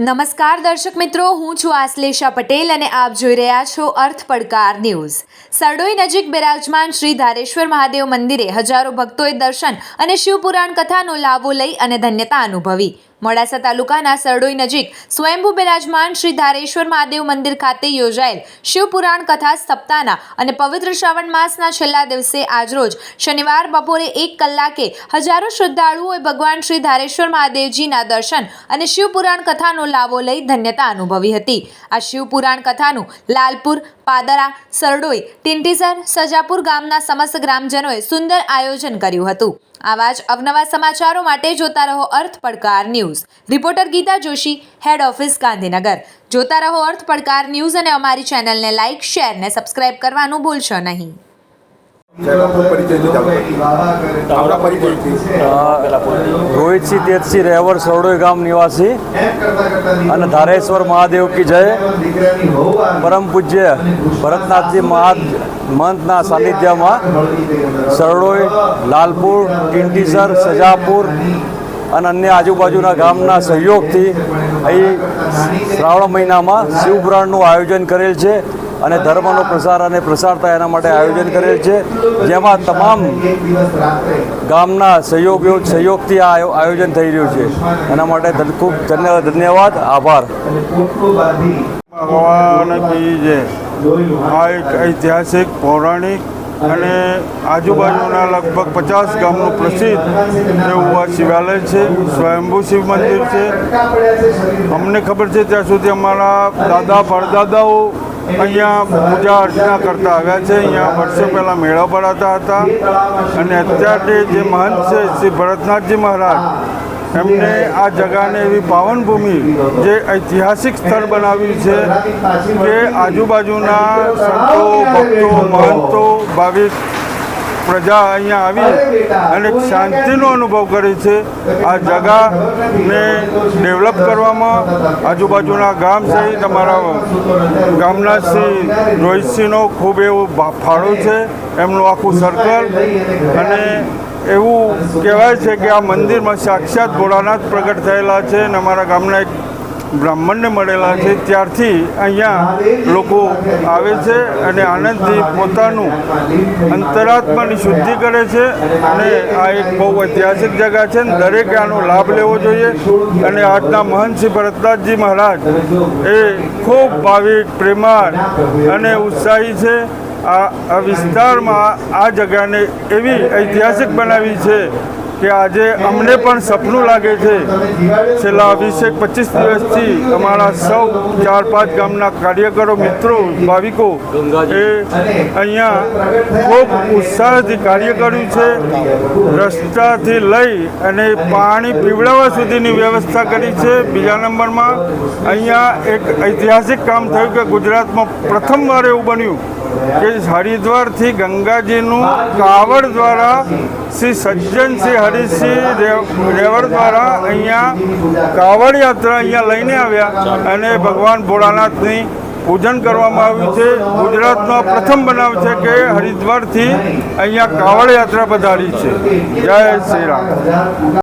નમસ્કાર દર્શક મિત્રો, હું છું આશ્લેષા પટેલ અને આપ જોઈ રહ્યા છો અર્થ પડકાર ન્યૂઝ. સરડોઈ નજીક બિરાજમાન શ્રી ધારેશ્વર મહાદેવ મંદિરે હજારો ભક્તોએ દર્શન અને શિવપુરાણ કથાનો લાભો લઈ અને ધન્યતા અનુભવી. મોડાસા તાલુકાના સરડોઈ નજીક સ્વયંભૂ બિરાજમાન શ્રી ધારેશ્વર મહાદેવ મંદિર ખાતે યોજાયેલ શિવપુરાણ કથા સપ્તાહના અને પવિત્ર શ્રાવણ માસના છેલ્લા દિવસે આજરોજ શનિવાર બપોરે એક કલાકે હજારો શ્રદ્ધાળુઓએ ભગવાન શ્રી ધારેશ્વર મહાદેવજીના દર્શન અને શિવપુરાણ કથાનો લાવો લઈ ધન્યતા અનુભવી હતી. આ શિવપુરાણ કથાનું લાલપુર, પાદરા, સરડોઈ, ટિંટીસર, સજાપુર ગામના સમસ્ત ગ્રામજનોએ સુંદર આયોજન કર્યું હતું. આવા જ અવનવા સમાચારો માટે જોતા રહો અર્થ પડકાર news. Reporter Geeta Joshi, head office Gandhinagar. જોતા રહો અર્થ પડકાર ન્યૂઝ અને અમારી ચેનલને લાઇક શેર ને સબસ્ક્રાઇબ કરવાનું ભૂલશો નહીં. ચહેરાનો સિંહ તેજસિંહ રહેવર સરડોઈ ગામ નિવાસી અને ધારેશ્વર મહાદેવ કી જય. પરમ પૂજ્ય ભરતનાથજી મહા મહંતના સાનિધ્યમાં સરડોઈ, લાલપુર ટિંટીસર સજાપુર અને અન્ય આજુબાજુના ગામના સહયોગથી અહીં શ્રાવણ મહિનામાં શિવપુરાણનું આયોજન કરેલ છે. અને ધર્મનો પ્રસાર અને પ્રસાર થાય એના માટે આયોજન કરેલ છે. જેમાં તમામ ગામના સહયોગીઓ સહયોગથી આ આયો- આયોજન થઈ રહ્યું છે. એના માટે ખૂબ ધન્યવાદ, આભાર. ભગવાન જય આ એક ઐતિહાસિક, પૌરાણિક અને આજુબાજુના લગભગ પચાસ ગામનું પ્રસિદ્ધ એવું આ શિવાલય છે, સ્વયંભૂ શિવ મંદિર છે. અમને ખબર છે ત્યાં સુધી અમારા દાદા, પરદાદાઓ અહીંયા પૂજા અર્ચના કરતા આવ્યા છે. અહીંયા વર્ષો પહેલાં મેળા ભરાતા હતા. અને અત્યારે જે મહંત છે, શ્રી ભરતનાથજી મહારાજ, એમને આ જગાને એવી પાવન ભૂમિ જે ઐતિહાસિક સ્થળ બનાવ્યું છે કે આજુબાજુના સંતો, ભક્તો, મહંતો, ભાવિક પ્રજા અહીંયા આવી અને શાંતિનો અનુભવ કરે છે. આ જગાને ડેવલપ કરવામાં આજુબાજુના ગામ સહિત અમારા ગામના શ્રી રોહિતસિંહનો ખૂબ એવો ફાળો છે. એમનું આખું સર્કલ અને એવું કહેવાય છે કે આ મંદિરમાં સાક્ષાત ભોળાનાથ પ્રગટ થયેલા છે અને અમારા ગામના એક બ્રાહ્મણને મળેલા છે, ત્યારથી અહીંયા લોકો આવે છે અને આનંદથી પોતાનું અંતરાત્માની શુદ્ધિ કરે છે. અને આ એક બહુ ઐતિહાસિક જગા છે ને દરેકે આનો લાભ લેવો જોઈએ. અને આજના મહંત શ્રી ભરતનાથજી મહારાજ એ ખૂબ ભાવિક, પ્રેમાળ અને ઉત્સાહી છે. આ વિસ્તારમાં આ જગાને એવી ઐતિહાસિક બનાવી છે કે આજે અમને પણ સપનું લાગે છે. છેલ્લા વીસેક પચીસ દિવસથી અમારા સૌ ચાર પાંચ ગામના કાર્યકરો, મિત્રો, ભાવિકો, એ અહીંયા ખૂબ ઉત્સાહથી કાર્ય કર્યું છે. રસ્તાથી લઈ અને પાણી પીવડાવવા સુધીની વ્યવસ્થા કરી છે. બીજા નંબરમાં અહીંયા એક ઐતિહાસિક કામ થયું કે ગુજરાતમાં પ્રથમવાર એવું બન્યું કે હરિદ્વારથી ગંગાજીનું કાવડ દ્વારા શ્રી સજ્જનસિંહ હરિસિંહ રેવર દ્વારા અહીંયા કાવડ યાત્રા અહીંયા લઈને આવ્યા અને ભગવાન ભોળાનાથની પૂજન કરવામાં આવ્યું છે. ગુજરાતનો પ્રથમ બનાવ છે કે હરિદ્વારથી અહીંયા કાવડ યાત્રા પધારી છે. જય શ્રી રામ.